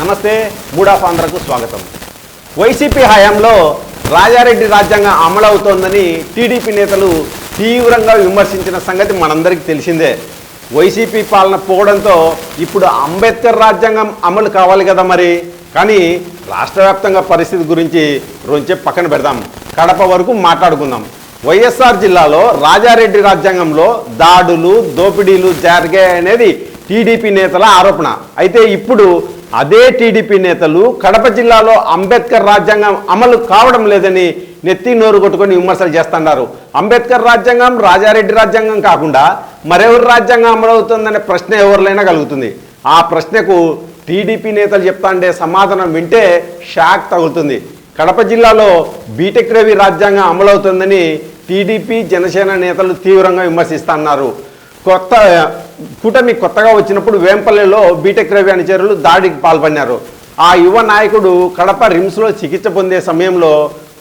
నమస్తే mood of ఆంధ్రకు స్వాగతం. YCP హయాంలో రాజారెడ్డి రాజ్యాంగం అమలవుతోందని టీడీపీ నేతలు తీవ్రంగా విమర్శించిన సంగతి మనందరికీ తెలిసిందే. వైసీపీ పాలన పోవడంతో ఇప్పుడు అంబేద్కర్ రాజ్యాంగం అమలు కావాలి కదా మరి? కానీ రాష్ట్ర వ్యాప్తంగా పరిస్థితి గురించి రోజే పక్కన పెడదాం. కడప వరకు మాట్లాడుకుందాం. వైఎస్ఆర్ జిల్లాలో రాజారెడ్డి రాజ్యాంగంలో దాడులు దోపిడీలు జరిగాయనేది టీడీపీ నేతల ఆరోపణ. అయితే ఇప్పుడు అదే టీడీపీ నేతలు కడప జిల్లాలో అంబేద్కర్ రాజ్యాంగం అమలు కావడం లేదని నెత్తి నోరు కొట్టుకొని విమర్శలు చేస్తున్నారు. అంబేద్కర్ రాజ్యాంగం రాజారెడ్డి రాజ్యాంగం కాకుండా మరెవరి రాజ్యాంగం అమలవుతుందనే ప్రశ్న ఎవరిలైనా కలుగుతుంది. ఆ ప్రశ్నకు టీడీపీ నేతలు చెప్తాండే సమాధానం వింటే షాక్ తగులుతుంది. కడప జిల్లాలో బీటెక్ రవి రాజ్యాంగం అమలవుతుందని టీడీపీ జనసేన నేతలు తీవ్రంగా విమర్శిస్తున్నారు. కొత్త కూటమి కొత్తగా వచ్చినప్పుడు వేంపల్లిలో బీటెక్ రవి అనుచరులు దాడికి పాల్పడినారు. ఆ యువ నాయకుడు కడప రిమ్స్లో చికిత్స పొందే సమయంలో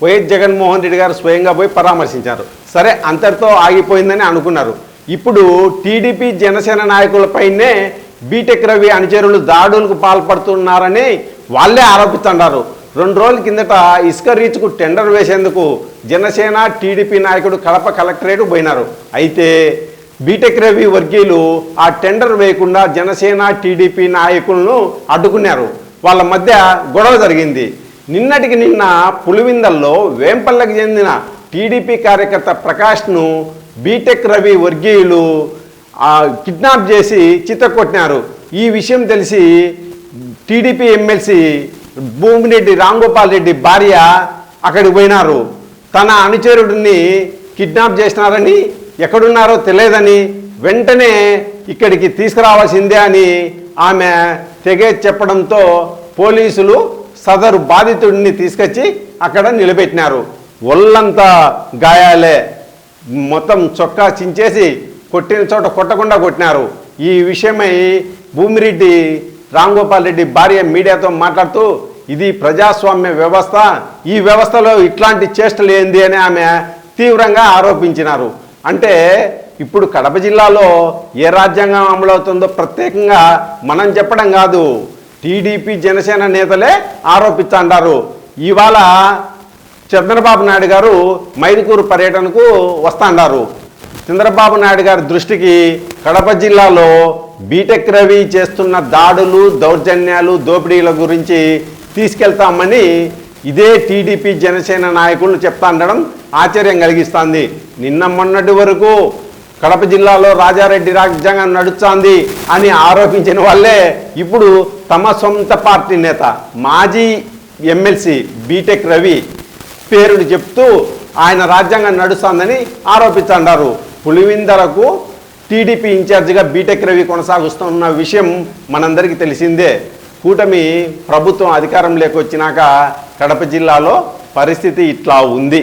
వైఎస్ జగన్మోహన్ రెడ్డి గారు స్వయంగా పోయి పరామర్శించారు. సరే అంతటితో ఆగిపోయిందని అనుకున్నారు. ఇప్పుడు టీడీపీ జనసేన నాయకులపైనే బీటెక్ రవి అనుచరులు దాడులకు పాల్పడుతున్నారని వాళ్ళే ఆరోపిస్తున్నారు రెండు రోజుల కిందట ఇసుక రీచ్కు టెండర్ వేసేందుకు జనసేన టీడీపీ నాయకుడు కడప కలెక్టరేట్ పోయినారు. అయితే బీటెక్ రవి వర్గీయులు ఆ టెండర్ వేయకుండా జనసేన టీడీపీ నాయకులను అడ్డుకున్నారు. వాళ్ళ మధ్య గొడవ జరిగింది. నిన్నటికి నిన్న పులివిందల్లో వేంపల్లకి చెందిన టీడీపీ కార్యకర్త ప్రకాష్ను బీటెక్ రవి వర్గీయులు కిడ్నాప్ చేసి చిత్తకొట్టినారు ఈ విషయం తెలిసి టీడీపీ ఎమ్మెల్సీ భూమిరెడ్డి రాంగోపాల్ రెడ్డి భార్య అక్కడికి పోయినారు. తన అనుచరుడిని కిడ్నాప్ చేసినారని ఎక్కడున్నారో తెలియదని వెంటనే ఇక్కడికి తీసుకురావాల్సిందే అని ఆమె తెగే చెప్పడంతో పోలీసులు సదరు బాధితుడిని తీసుకొచ్చి అక్కడ నిలబెట్టినారు. ఒళ్ళంతా గాయాలే. మొత్తం చొక్కా చించేసి కొట్టిన చోట కొట్టకుండా కొట్టినారు. ఈ విషయమై భూమిరెడ్డి రాంగోపాల్ రెడ్డి భార్య మీడియాతో మాట్లాడుతూ ఇది ప్రజాస్వామ్య వ్యవస్థ. ఈ వ్యవస్థలో ఇట్లాంటి చేష్టలు ఏంది? అని ఆమె తీవ్రంగా ఆరోపించినారు. అంటే ఇప్పుడు కడప జిల్లాలో ఏ రాజ్యాంగం అమలవుతుందో ప్రత్యేకంగా మనం చెప్పడం కాదు. టీడీపీ జనసేన నేతలే ఆరోపిస్తుంటారు ఇవాళ చంద్రబాబు నాయుడు గారు మైదుకూరు పర్యటనకు వస్తాండారు. చంద్రబాబు నాయుడు గారి దృష్టికి కడప జిల్లాలో బీటెక్ రవి చేస్తున్న దాడులు దౌర్జన్యాలు దోపిడీల గురించి తీసుకెళ్తామని ఇదే టీడీపీ జనసేన నాయకులు చెప్తా ఉండడం ఆశ్చర్యం కలిగిస్తుంది. నిన్న మొన్నటి వరకు కడప జిల్లాలో రాజారెడ్డి రాజ్యాంగం నడుస్తోంది అని ఆరోపించిన వాళ్ళే ఇప్పుడు తమ సొంత పార్టీ నేత. మాజీ ఎమ్మెల్సీ బీటెక్ రవి పేరును చెప్తూ ఆయన రాజ్యాంగం నడుస్తోందని ఆరోపిస్తున్నారు పులివిందరకు టీడీపీ ఇన్ఛార్జిగా బీటెక్ రవి కొనసాగుస్తున్న విషయం మనందరికీ తెలిసిందే. కూటమి ప్రభుత్వం అధికారం వచ్చినాక కడప జిల్లాలో పరిస్థితి ఇట్లా ఉంది.